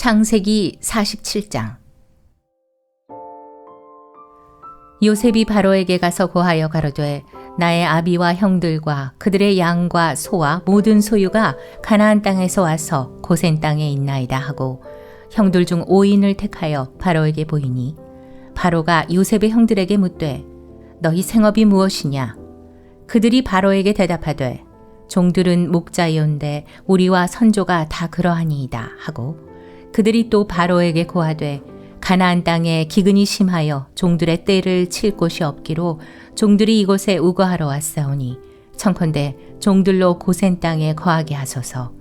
창세기 47장. 요셉이 바로에게 가서 고하여 가로되 나의 아비와 형들과 그들의 양과 소와 모든 소유가 가나안 땅에서 와서 고센 땅에 있나이다 하고 형들 중 5인을 택하여 바로에게 보이니 바로가 요셉의 형들에게 묻되 너희 생업이 무엇이냐? 그들이 바로에게 대답하되 종들은 목자이온데 우리와 선조가 다 그러하니이다. 하고 그들이 또 바로에게 고하되 가나안 땅에 기근이 심하여 종들의 떼를 칠 곳이 없기로 종들이 이곳에 우거하러 왔사오니 청컨대 종들로 고센 땅에 거하게 하소서.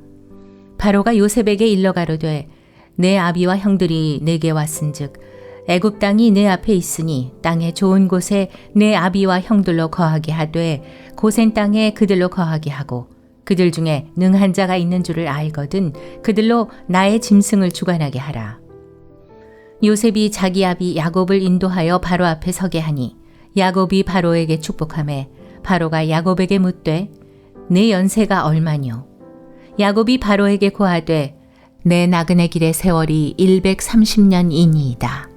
바로가 요셉에게 일러 가로되 내 아비와 형들이 내게 왔은즉 애굽 땅이 내 앞에 있으니 땅의 좋은 곳에 내 아비와 형들로 거하게 하되 고센 땅에 그들로 거하게 하고 그들 중에 능한 자가 있는 줄을 알거든 그들로 나의 짐승을 주관하게 하라. 요셉이 자기 아비 야곱을 인도하여 바로 앞에 서게 하니 야곱이 바로에게 축복하매 바로가 야곱에게 묻되 내 연세가 얼마뇨? 야곱이 바로에게 고하되 내 나그네 길의 세월이 130년이니이다.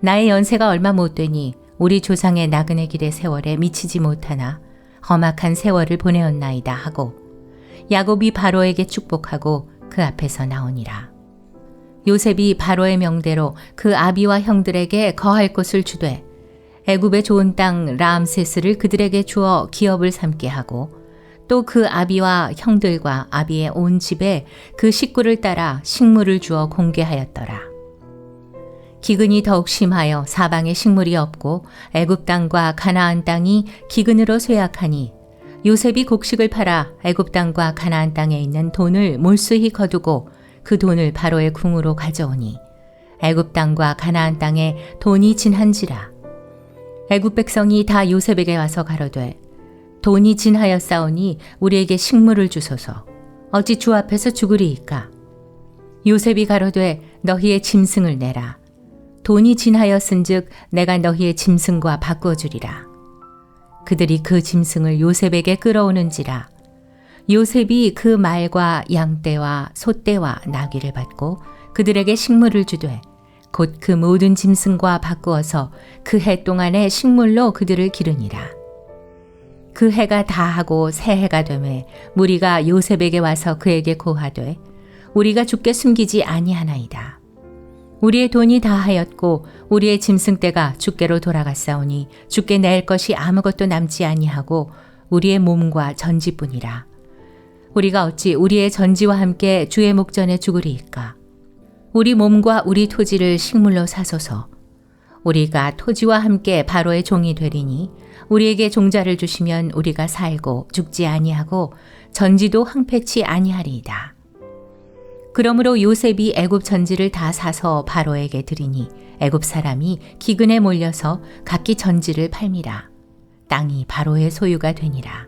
나의 연세가 얼마 못 되니 우리 조상의 나그네 길의 세월에 미치지 못하나 험악한 세월을 보내었나이다 하고 야곱이 바로에게 축복하고 그 앞에서 나오니라. 요셉이 바로의 명대로 그 아비와 형들에게 거할 곳을 주되 애굽의 좋은 땅 라암세스를 그들에게 주어 기업을 삼게 하고 또 그 아비와 형들과 아비의 온 집에 그 식구를 따라 식물을 주어 공개하였더라. 기근이 더욱 심하여 사방에 식물이 없고 애굽 땅과 가나안 땅이 기근으로 쇠약하니 요셉이 곡식을 팔아 애굽 땅과 가나안 땅에 있는 돈을 몰수히 거두고 그 돈을 바로의 궁으로 가져오니 애굽 땅과 가나안 땅에 돈이 진한지라. 애굽 백성이 다 요셉에게 와서 가로되 돈이 진하였사오니 우리에게 식물을 주소서. 어찌 주 앞에서 죽으리이까? 요셉이 가로되 너희의 짐승을 내라. 돈이 진하였은즉 내가 너희의 짐승과 바꾸어 주리라 그들이 그 짐승을 요셉에게 끌어오는지라 요셉이 그 말과 양떼와 소떼와 나귀를 받고 그들에게 식물을 주되 곧 그 모든 짐승과 바꾸어서 그 해 동안의 식물로 그들을 기르니라. 그 해가 다하고 새 해가 되매 무리가 요셉에게 와서 그에게 고하되 우리가 죽게 숨기지 아니하나이다. 우리의 돈이 다하였고 우리의 짐승떼가 죽게로 돌아갔사오니 죽게 낼 것이 아무것도 남지 아니하고 우리의 몸과 전지뿐이라. 우리가 어찌 우리의 전지와 함께 주의 목전에 죽으리이까? 우리 몸과 우리 토지를 식물로 사소서. 우리가 토지와 함께 바로의 종이 되리니 우리에게 종자를 주시면 우리가 살고 죽지 아니하고 전지도 황폐치 아니하리이다. 그러므로 요셉이 애굽 전지를 다 사서 바로에게 드리니 애굽 사람이 기근에 몰려서 각기 전지를 팔미라. 땅이 바로의 소유가 되니라.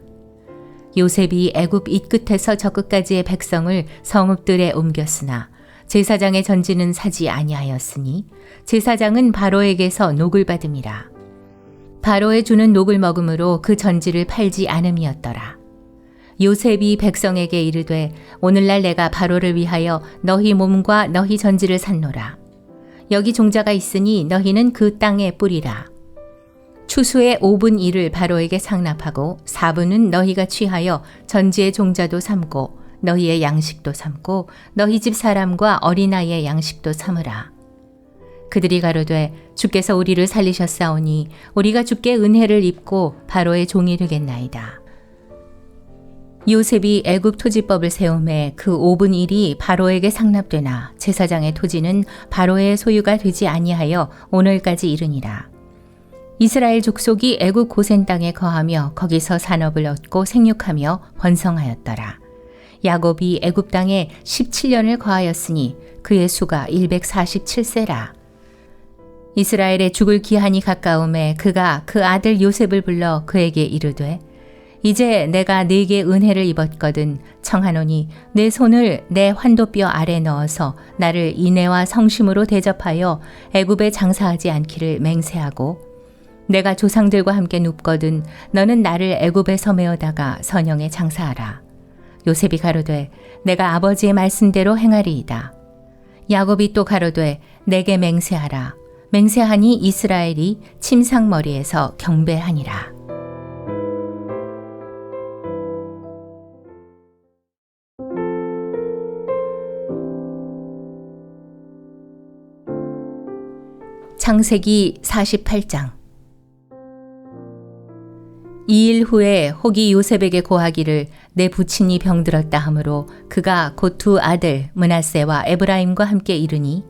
요셉이 애굽 이 끝에서 저 끝까지의 백성을 성읍들에 옮겼으나 제사장의 전지는 사지 아니하였으니 제사장은 바로에게서 녹을 받음이라. 바로에 주는 녹을 먹음으로 그 전지를 팔지 않음이었더라. 요셉이 백성에게 이르되 오늘날 내가 바로를 위하여 너희 몸과 너희 전지를 샀노라. 여기 종자가 있으니 너희는 그 땅에 뿌리라. 추수의 5분 1을 바로에게 상납하고 4분은 너희가 취하여 전지의 종자도 삼고 너희의 양식도 삼고 너희 집 사람과 어린아이의 양식도 삼으라. 그들이 가로되 주께서 우리를 살리셨사오니 우리가 주께 은혜를 입고 바로의 종이 되겠나이다. 요셉이 애굽 토지법을 세움에 그 5분 1이 바로에게 상납되나 제사장의 토지는 바로의 소유가 되지 아니하여 오늘까지 이르니라. 이스라엘 족속이 애굽 고센 땅에 거하며 거기서 산업을 얻고 생육하며 번성하였더라. 야곱이 애굽 땅에 17년을 거하였으니 그의 수가 147세라. 이스라엘의 죽을 기한이 가까움에 그가 그 아들 요셉을 불러 그에게 이르되 이제 내가 네게 은혜를 입었거든 청하노니 내 손을 내 환도뼈 아래 넣어서 나를 인애와 성심으로 대접하여 애굽에 장사하지 않기를 맹세하고 내가 조상들과 함께 눕거든 너는 나를 애굽에서 메어다가 선영에 장사하라. 요셉이 가로되 내가 아버지의 말씀대로 행하리이다. 야곱이 또 가로되 내게 맹세하라. 맹세하니 이스라엘이 침상머리에서 경배하니라. 창세기 48장. 2일 후에 혹이 요셉에게 고하기를 내 부친이 병들었다 하므로 그가 곧 두 아들 문하세와 에브라임과 함께 이르니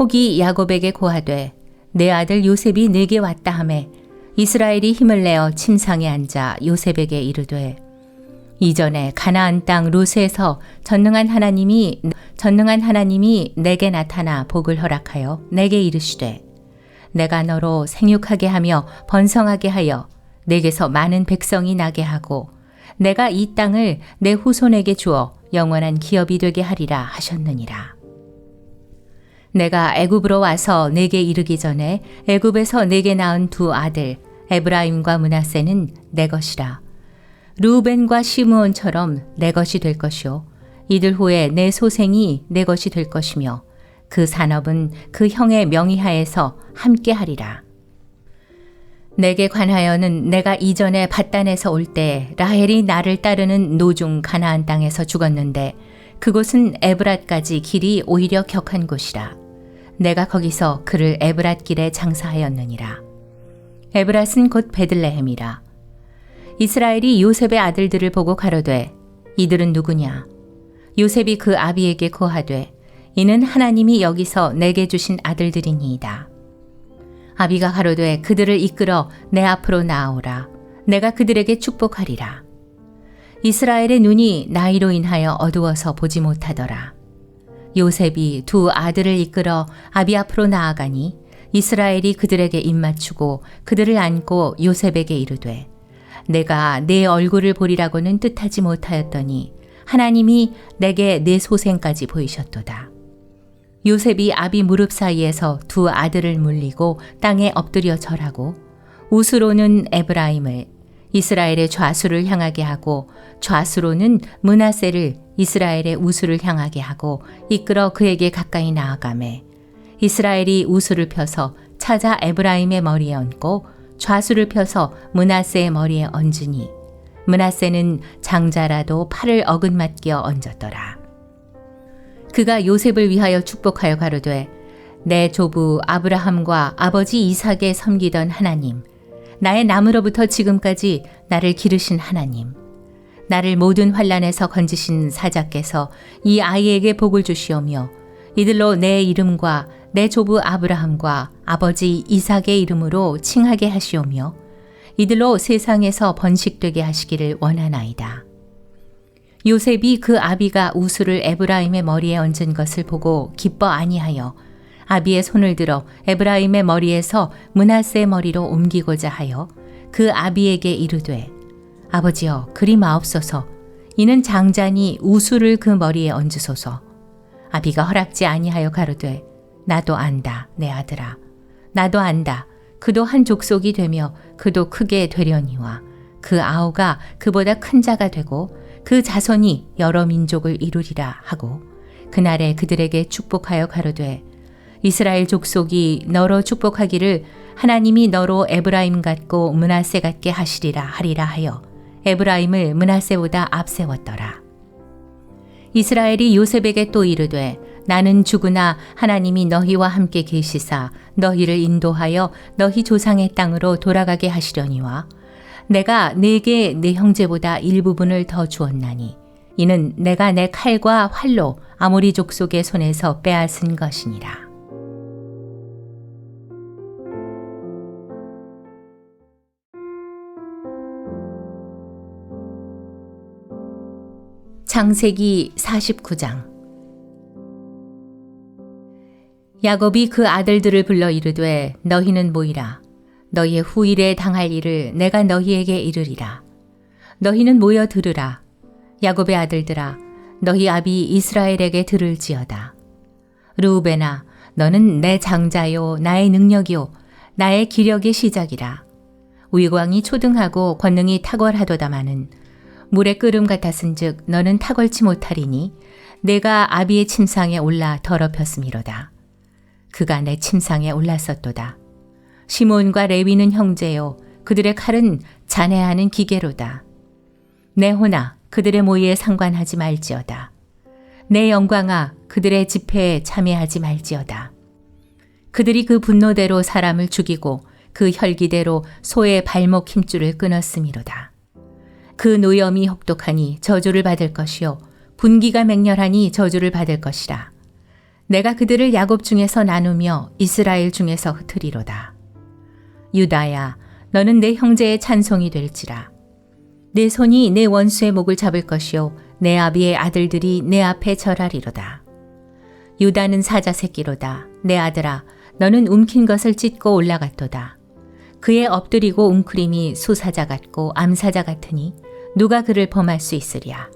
혹이 야곱에게 고하되 내 아들 요셉이 내게 왔다 하매 이스라엘이 힘을 내어 침상에 앉아 요셉에게 이르되 이전에 가나안 땅 루스에서 전능한 하나님이 전능한 하나님이 내게 나타나 복을 허락하여 내게 이르시되 내가 너로 생육하게 하며 번성하게 하여 내게서 많은 백성이 나게 하고 내가 이 땅을 내 후손에게 주어 영원한 기업이 되게 하리라 하셨느니라. 내가 애굽으로 와서 내게 이르기 전에 애굽에서 내게 낳은 두 아들 에브라임과 문하세는 내 것이라. 루벤과 시므온처럼 내 것이 될 것이요 이들 후에 내 소생이 내 것이 될 것이며 그 산업은 그 형의 명의하에서 함께 하리라. 내게 관하여는 내가 이전에 바단에서 올 때 라헬이 나를 따르는 노중 가나안 땅에서 죽었는데 그곳은 에브랏까지 길이 오히려 격한 곳이라. 내가 거기서 그를 에브랏 길에 장사하였느니라. 에브랏은 곧 베들레헴이라. 이스라엘이 요셉의 아들들을 보고 가로되 이들은 누구냐? 요셉이 그 아비에게 고하되 이는 하나님이 여기서 내게 주신 아들들이니이다. 아비가 가로되 그들을 이끌어 내 앞으로 나아오라. 내가 그들에게 축복하리라. 이스라엘의 눈이 나이로 인하여 어두워서 보지 못하더라. 요셉이 두 아들을 이끌어 아비 앞으로 나아가니 이스라엘이 그들에게 입맞추고 그들을 안고 요셉에게 이르되 내가 내 얼굴을 보리라고는 뜻하지 못하였더니 하나님이 내게 내 소생까지 보이셨도다. 요셉이 아비 무릎 사이에서 두 아들을 물리고 땅에 엎드려 절하고 우스로는 에브라임을 이스라엘의 좌수를 향하게 하고 좌수로는 문하세를 이스라엘의 우수를 향하게 하고 이끌어 그에게 가까이 나아가매 이스라엘이 우수를 펴서 찾아 에브라임의 머리에 얹고 좌수를 펴서 문하세의 머리에 얹으니 문하세는 장자라도 팔을 어긋맞겨 얹었더라. 그가 요셉을 위하여 축복하여 가로되 내 조부 아브라함과 아버지 이삭에 섬기던 하나님 나의 남으로부터 지금까지 나를 기르신 하나님 나를 모든 환란에서 건지신 사자께서 이 아이에게 복을 주시오며 이들로 내 이름과 내 조부 아브라함과 아버지 이삭의 이름으로 칭하게 하시오며 이들로 세상에서 번식되게 하시기를 원하나이다. 요셉이 그 아비가 우수를 에브라임의 머리에 얹은 것을 보고 기뻐 아니하여 아비의 손을 들어 에브라임의 머리에서 문하세 머리로 옮기고자 하여 그 아비에게 이르되 아버지여 그리 마옵소서. 이는 장자니 우수를 그 머리에 얹으소서. 아비가 허락지 아니하여 가로되 나도 안다 내 아들아. 나도 안다. 그도 한 족속이 되며 그도 크게 되려니와 그 아우가 그보다 큰 자가 되고 그 자손이 여러 민족을 이루리라 하고 그날에 그들에게 축복하여 가로되 이스라엘 족속이 너로 축복하기를 하나님이 너로 에브라임 같고 문하세 같게 하시리라 하리라 하여 에브라임을 문하세보다 앞세웠더라. 이스라엘이 요셉에게 또 이르되 나는 죽으나 하나님이 너희와 함께 계시사 너희를 인도하여 너희 조상의 땅으로 돌아가게 하시려니와 내가 네게 네 형제보다 일부분을 더 주었나니 이는 내가 내 칼과 활로 아모리 족속의 손에서 빼앗은 것이니라. 창세기 49장 야곱이 그 아들들을 불러 이르되 너희는 모이라 너희의 후일에 당할 일을 내가 너희에게 이르리라. 너희는 모여 들으라. 야곱의 아들들아, 너희 아비 이스라엘에게 들을지어다. 루우베나, 너는 내 장자요, 나의 능력이요, 나의 기력의 시작이라. 위광이 초등하고 권능이 탁월하도다마는 물의 끓음 같았은즉 너는 탁월치 못하리니 내가 아비의 침상에 올라 더럽혔음이로다. 그가 내 침상에 올랐었도다. 시몬과 레위는 형제요 그들의 칼은 잔해하는 기계로다. 내 호나 그들의 모의에 상관하지 말지어다. 내 영광아 그들의 집회에 참여하지 말지어다. 그들이 그 분노대로 사람을 죽이고 그 혈기대로 소의 발목 힘줄을 끊었음이로다. 그 노염이 혹독하니 저주를 받을 것이요 분기가 맹렬하니 저주를 받을 것이라. 내가 그들을 야곱 중에서 나누며 이스라엘 중에서 흩으리로다. 유다야, 너는 내 형제의 찬송이 될지라. 내 손이 내 원수의 목을 잡을 것이요 내 아비의 아들들이 내 앞에 절하리로다. 유다는 사자 새끼로다. 내 아들아, 너는 움킨 것을 찢고 올라갔도다. 그의 엎드리고 웅크림이 수사자 같고 암사자 같으니 누가 그를 범할 수 있으랴.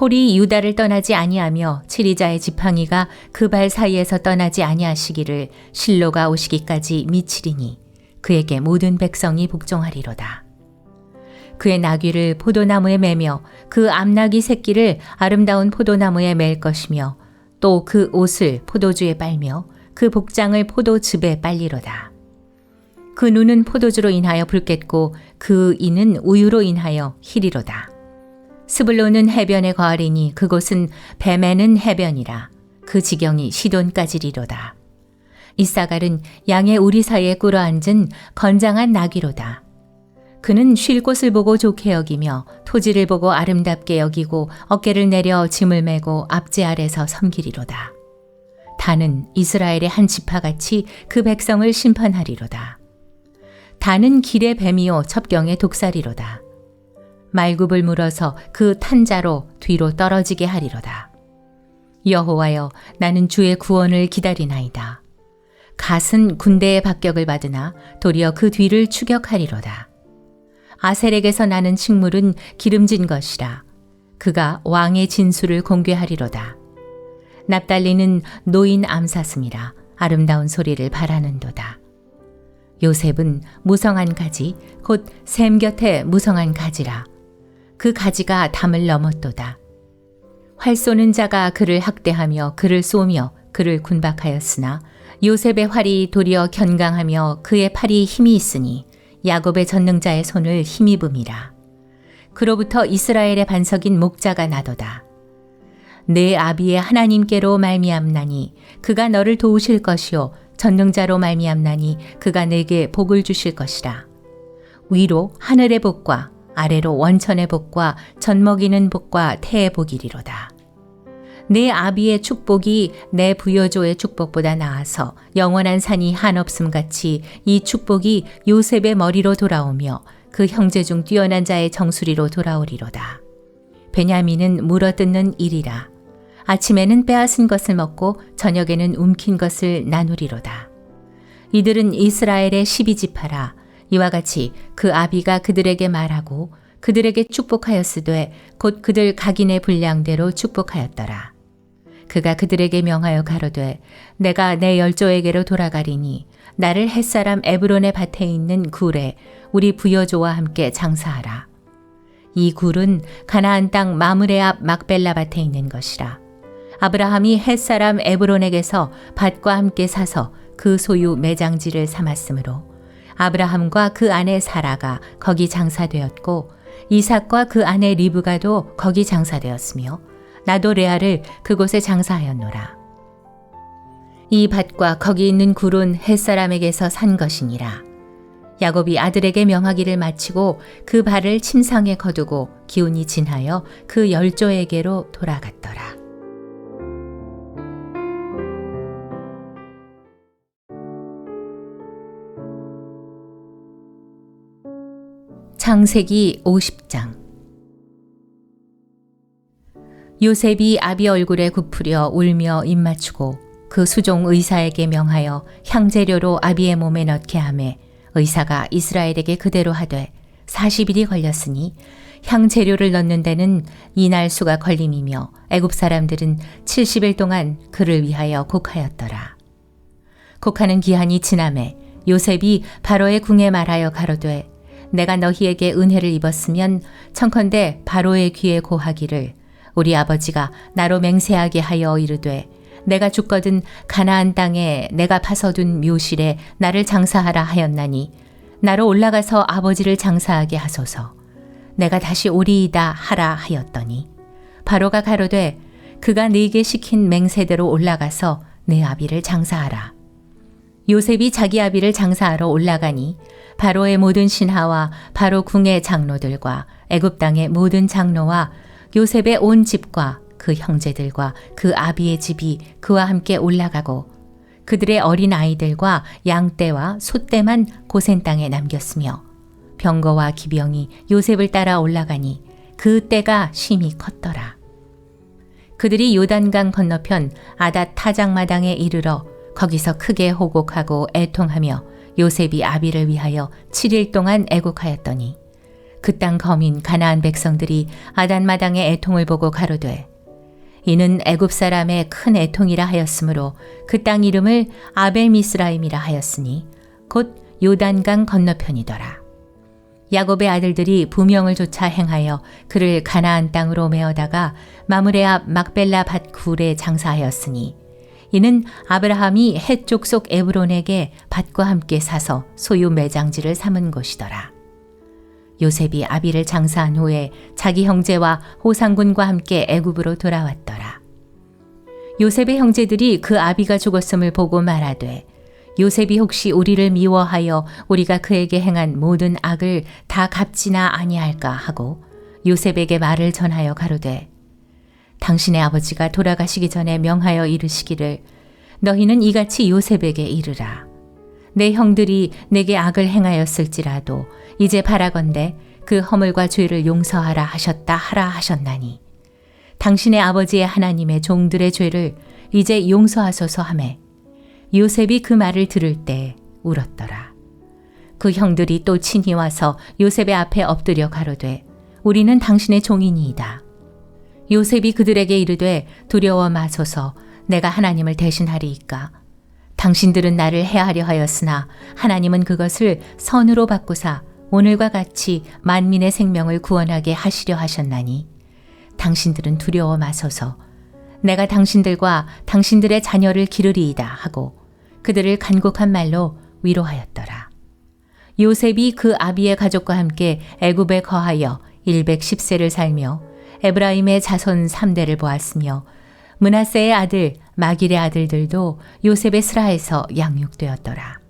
홀이 유다를 떠나지 아니하며 치리자의 지팡이가 그 발 사이에서 떠나지 아니하시기를 실로가 오시기까지 미치리니 그에게 모든 백성이 복종하리로다. 그의 나귀를 포도나무에 매며 그 암나귀 새끼를 아름다운 포도나무에 맬 것이며 또 그 옷을 포도주에 빨며 그 복장을 포도즙에 빨리로다. 그 눈은 포도주로 인하여 붉겠고 그 이는 우유로 인하여 희리로다. 스불로는 해변에 거하리니 그곳은 뱀에는 해변이라 그 지경이 시돈까지리로다. 이사갈은 양의 우리 사이에 꿇어 앉은 건장한 나귀로다. 그는 쉴 곳을 보고 좋게 여기며 토지를 보고 아름답게 여기고 어깨를 내려 짐을 메고 앞제 아래서 섬기리로다. 다는 이스라엘의 한 지파같이 그 백성을 심판하리로다. 다는 길의 뱀이요 첩경의 독살이로다. 말굽을 물어서 그 탄자로 뒤로 떨어지게 하리로다. 여호와여 나는 주의 구원을 기다리나이다. 갓은 군대의 박격을 받으나 도리어 그 뒤를 추격하리로다. 아셀에게서 나는 식물은 기름진 것이라. 그가 왕의 진수를 공개하리로다. 납달리는 노인 암사슴이라 아름다운 소리를 바라는도다. 요셉은 무성한 가지 곧 샘 곁에 무성한 가지라 그 가지가 담을 넘었도다. 활 쏘는 자가 그를 학대하며 그를 쏘며 그를 군박하였으나 요셉의 활이 도리어 견강하며 그의 팔이 힘이 있으니 야곱의 전능자의 손을 힘입음이라. 그로부터 이스라엘의 반석인 목자가 나도다. 내 아비의 하나님께로 말미암나니 그가 너를 도우실 것이요 전능자로 말미암나니 그가 내게 복을 주실 것이라. 위로 하늘의 복과 아래로 원천의 복과 젖먹이는 복과 태의 복이리로다. 내 아비의 축복이 내 부여조의 축복보다 나아서 영원한 산이 한없음 같이 이 축복이 요셉의 머리로 돌아오며 그 형제 중 뛰어난 자의 정수리로 돌아오리로다. 베냐민은 물어뜯는 일이라. 아침에는 빼앗은 것을 먹고 저녁에는 움킨 것을 나누리로다. 이들은 이스라엘의 십이지파라 이와 같이 그 아비가 그들에게 말하고 그들에게 축복하였으되 곧 그들 각인의 분량대로 축복하였더라. 그가 그들에게 명하여 가로되 내가 내 열조에게로 돌아가리니 나를 햇사람 에브론의 밭에 있는 굴에 우리 부여조와 함께 장사하라. 이 굴은 가나안 땅 마므레 앞 막벨라 밭에 있는 것이라. 아브라함이 햇사람 에브론에게서 밭과 함께 사서 그 소유 매장지를 삼았으므로 아브라함과 그 아내 사라가 거기 장사되었고 이삭과 그 아내 리브가도 거기 장사되었으며 나도 레아를 그곳에 장사하였노라. 이 밭과 거기 있는 굴은 햇사람에게서 산 것이니라. 야곱이 아들에게 명하기를 마치고 그 발을 침상에 거두고 기운이 진하여 그 열조에게로 돌아갔더라. 창세기 50장 요셉이 아비 얼굴에 굽으려 울며 입맞추고 그 수종 의사에게 명하여 향재료로 아비의 몸에 넣게 하매 의사가 이스라엘에게 그대로 하되 40일이 걸렸으니 향재료를 넣는 데는 이날 수가 걸림이며 애굽 사람들은 70일 동안 그를 위하여 곡하였더라. 곡하는 기한이 지남에 요셉이 바로의 궁에 말하여 가로되 내가 너희에게 은혜를 입었으면 청컨대 바로의 귀에 고하기를 우리 아버지가 나로 맹세하게 하여 이르되 내가 죽거든 가나안 땅에 내가 파서둔 묘실에 나를 장사하라 하였나니 나로 올라가서 아버지를 장사하게 하소서. 내가 다시 오리이다 하라 하였더니 바로가 가로되 그가 네게 시킨 맹세대로 올라가서 내 아비를 장사하라. 요셉이 자기 아비를 장사하러 올라가니 바로의 모든 신하와 바로 궁의 장로들과 애굽 땅의 모든 장로와 요셉의 온 집과 그 형제들과 그 아비의 집이 그와 함께 올라가고 그들의 어린 아이들과 양떼와 소떼만 고센 땅에 남겼으며 병거와 기병이 요셉을 따라 올라가니 그 때가 심히 컸더라. 그들이 요단강 건너편 아닷 타작마당에 이르러 거기서 크게 호곡하고 애통하며 요셉이 아비를 위하여 7일 동안 애곡하였더니 그 땅 거민 가나안 백성들이 아단 마당의 애통을 보고 가로되 이는 애굽 사람의 큰 애통이라 하였으므로 그 땅 이름을 아벨 미스라임이라 하였으니 곧 요단강 건너편이더라. 야곱의 아들들이 부명을 조차 행하여 그를 가나안 땅으로 메어다가 마므레 앞 막벨라 밭 굴에 장사하였으니 이는 아브라함이 해쪽 속 에브론에게 밭과 함께 사서 소유 매장지를 삼은 곳이더라. 요셉이 아비를 장사한 후에 자기 형제와 호상군과 함께 애굽으로 돌아왔더라. 요셉의 형제들이 그 아비가 죽었음을 보고 말하되 요셉이 혹시 우리를 미워하여 우리가 그에게 행한 모든 악을 다 갚지나 아니할까 하고 요셉에게 말을 전하여 가로되 당신의 아버지가 돌아가시기 전에 명하여 이르시기를 너희는 이같이 요셉에게 이르라. 내 형들이 내게 악을 행하였을지라도 이제 바라건대 그 허물과 죄를 용서하라 하셨다 하라 하셨나니 당신의 아버지의 하나님의 종들의 죄를 이제 용서하소서 하매 요셉이 그 말을 들을 때 울었더라. 그 형들이 또 친히 와서 요셉의 앞에 엎드려 가로되 우리는 당신의 종이니이다. 요셉이 그들에게 이르되 두려워 마소서 내가 하나님을 대신하리이까 당신들은 나를 해하려 하였으나 하나님은 그것을 선으로 바꾸사 오늘과 같이 만민의 생명을 구원하게 하시려 하셨나니 당신들은 두려워 마소서 내가 당신들과 당신들의 자녀를 기르리이다 하고 그들을 간곡한 말로 위로하였더라. 요셉이 그 아비의 가족과 함께 애굽에 거하여 110세를 살며 에브라임의 자손 3대를 보았으며 문하세의 아들 마길의 아들들도 요셉의 스라에서 양육되었더라.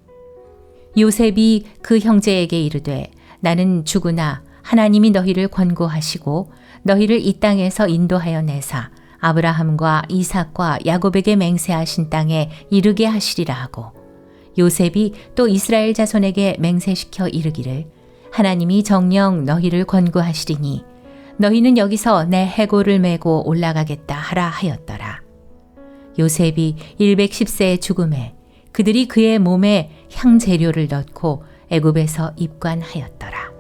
요셉이 그 형제에게 이르되 나는 죽으나 하나님이 너희를 권고하시고 너희를 이 땅에서 인도하여 내사 아브라함과 이삭과 야곱에게 맹세하신 땅에 이르게 하시리라 하고 요셉이 또 이스라엘 자손에게 맹세시켜 이르기를 하나님이 정령 너희를 권고하시리니 너희는 여기서 내 해골을 메고 올라가겠다 하라 하였더라. 요셉이 110세의 죽음에 그들이 그의 몸에 향재료를 넣고 애굽에서 입관하였더라.